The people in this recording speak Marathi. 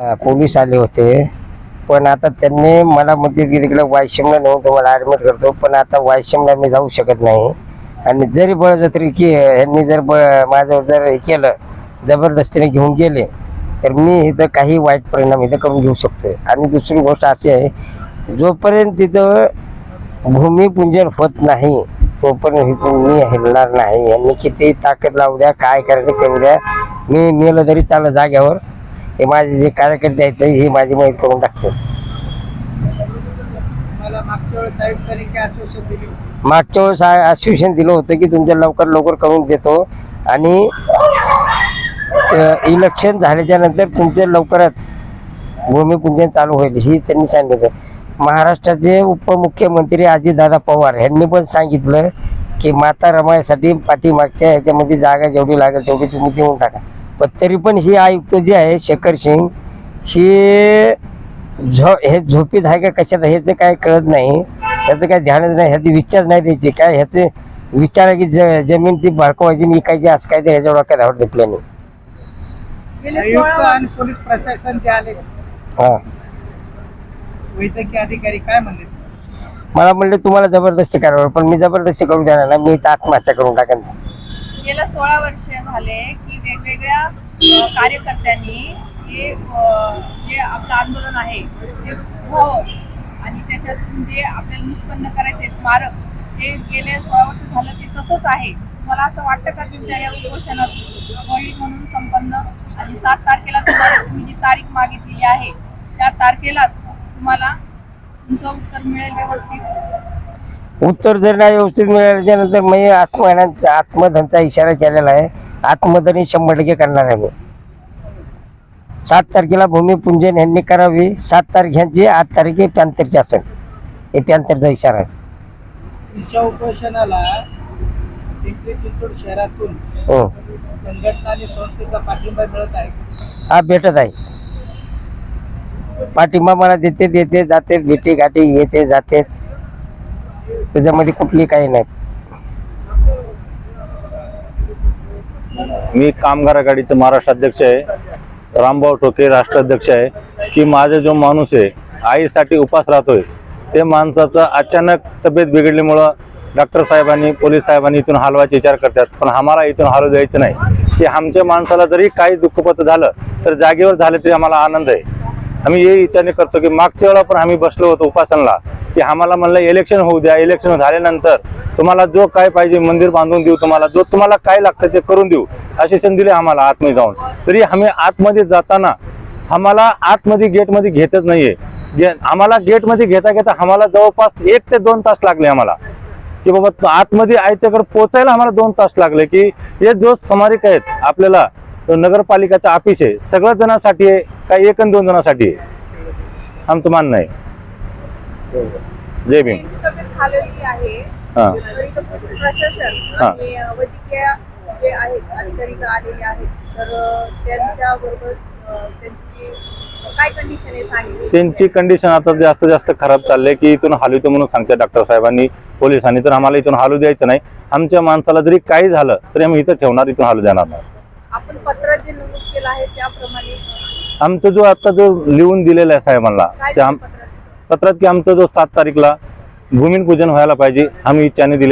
पोलीस आले होते. पण आता त्यांनी मला मध्ये तिकडे वायशिमला नेऊन तुम्हाला ॲडमिट करतो पण आता वायशिमला मी जाऊ शकत नाही. आणि जरी बळजत्री की यांनी जर ब माझ्यावर जर हे केलं जबरदस्तीने घेऊन गेले तर मी इथं काही वाईट परिणाम इथं करून घेऊ शकतो आणि दुसरी गोष्ट अशी आहे जोपर्यंत तिथं भूमिपूजन होत नाही तोपर्यंत इथून मी हिलणार नाही. यांनी किती ताकद लावू द्या काय करायचं करू द्या. मी मेलं तरी चाललं जाग्यावर हे माझे जे कार्यकर्ते आहेत हे माझी मदत करून टाकते मागच्या वेळेस आश्वासन दिली होती. की तुमच्या लवकर लवकर करून देतो आणि इलेक्शन झाल्याच्यानंतर तुमच्या लवकरात भूमिपूजन चालू होईल ही त्यांनी सांगितलं. महाराष्ट्राचे उपमुख्यमंत्री अजितदादा पवार यांनी पण सांगितलं की माता रमायसाठी पाठीमागच्या ह्याच्यामध्ये जागा जेवढी लागेल तेवढी तुम्ही देऊन टाका. पण तरी पण ही आयुक्त जे आहे शेखर सिंग ही झो हे झोपीत आहे का कशात आहे, ह्याचं काय कळत नाही. ह्याचं काय ध्यानच नाही ह्याचे विचार नाही द्यायचे. काय ह्याचे विचार आहे की ज जमीन ती भडकवायची आणि इकायची असं काय ते ह्याच्या डोक्यात आवडते प्लॅनिंग गेले आयुक्त सोळा आणि पोलीस प्रशासन जे आले हां. वैद्यकीय अधिकारी काय म्हणले? मला म्हणले तुम्हाला जबरदस्ती करावं पण मी जबरदस्ती करू देणार ना मी इथं आत्महत्या करून टाकेन. गेल्या सोळा वर्ष झाले वेगवेगळ्या कार्यकर्त्यांनी हे जे आपलं आंदोलन आहे ते व्हावं आणि त्याच्यातून जे आपल्याला निष्पन्न करायचे स्मारक हे गेले सोळा वर्ष झालं ते तसंच आहे. मला असं वाटतं का तुमच्या या उपोषणातून? होईल म्हणून संपन्न आणि सात तारखेला तुम्हाला तुम्ही जी तारीख मागितलेली आहे त्या तारखेलाच तुम्हाला तुमचं उत्तर मिळेल व्यवस्थित. उत्तर जर नाही व्यवस्थित मिळाल्याच्यानंतर मी आत्महनाचा आत्मधनचा इशारा केलेला आहे. आत्मधनी शंभर टक्के करणार आहे सात तारखेला भूमिपूजन यांनी करावी. सात तारखेची आठ तारीख हे पॅन्थरची असेल. हे पॅन्थरचा इशारा आहे. तुमच्या उपोषणाला पिंपरी चिंचवड शहरातून हो. संघटना आणि संस्थेचा पाठिंबा मिळत आहे. हा भेटत आहे. पाठिंबा मला देते देते जाते भेटी गाठी येते जाते. त्याच्यामध्ये कुठली काही नाही. मी कामगार आघाडीचे महाराष्ट्र अध्यक्ष आहे. रामभाऊ ठोके राष्ट्राध्यक्ष आहे. की माझा जो माणूस आहे आईसाठी उपास राहतोय ते माणसाचं अचानक तब्येत बिघडल्यामुळं डॉक्टर साहेबांनी पोलीस साहेबांनी इथून हलवायचे विचार करतात. पण आम्हाला इथून हलव द्यायचं नाही. की आमच्या माणसाला जरी काही दुःखपत झालं तर जागेवर झालं तरी आम्हाला आनंद आहे. आम्ही हे विचारणे करतो की मागच्या वेळा पण आम्ही बसलो होतो उपासनला की आम्हाला म्हणलं इलेक्शन होऊ द्या इलेक्शन झाल्यानंतर तुम्हाला जो काय पाहिजे मंदिर बांधून देऊ तुम्हाला जो तुम्हाला काय लागतं ते करून देऊ अशी संधी दिली आम्हाला आतमध्ये जाऊन. तरी आम्ही आतमध्ये जाताना आम्हाला आतमध्ये गेटमध्ये घेतच नाहीये. गे- आम्हाला गेटमध्ये घेता घेता आम्हाला जवळपास एक ते दोन तास लागले आम्हाला. की बाबा आतमध्ये आयत्याकडे पोचायला आम्हाला दोन तास लागले की हे जो समारिक आहेत आपल्याला नगरपालिकाचं ऑफिस आहे सगळ्या जणांसाठी आहे का एक आणि दोन जणांसाठी आहे? आमचं म्हणणं आहे. जय भीम. त्यांची तब्येत खालवली आहे. तरी इथं पोलीस प्रशासन. आणि अ, वैद्यकीय जे आहेत अधिकारी इथं आलेले आहेत. तर अ, त्यांच्या बरोबर त्यांची काय कंडिशन आहे सांगितली त्यांची कंडिशन आता जास्त जास्त खराब चालली की इथून हलवतो म्हणून सांगते डॉक्टर साहेबांनी पोलिसांनी. तर आम्हाला इथून हलू द्यायचं नाही. आमच्या माणसाला जरी काही झालं तरी आम्ही इथं ठेवणार इथून हलू देणार नाही. आपण पत्रात जे नमूद केलं आहे त्याप्रमाणे आमचं जो आता जो लिहून दिलेला आहे साहेबांना ते आम पत्रात की आमचं जो सात तारीखला भूमिपूजन व्हायला पाहिजे आम्ही इच्छाने दिले.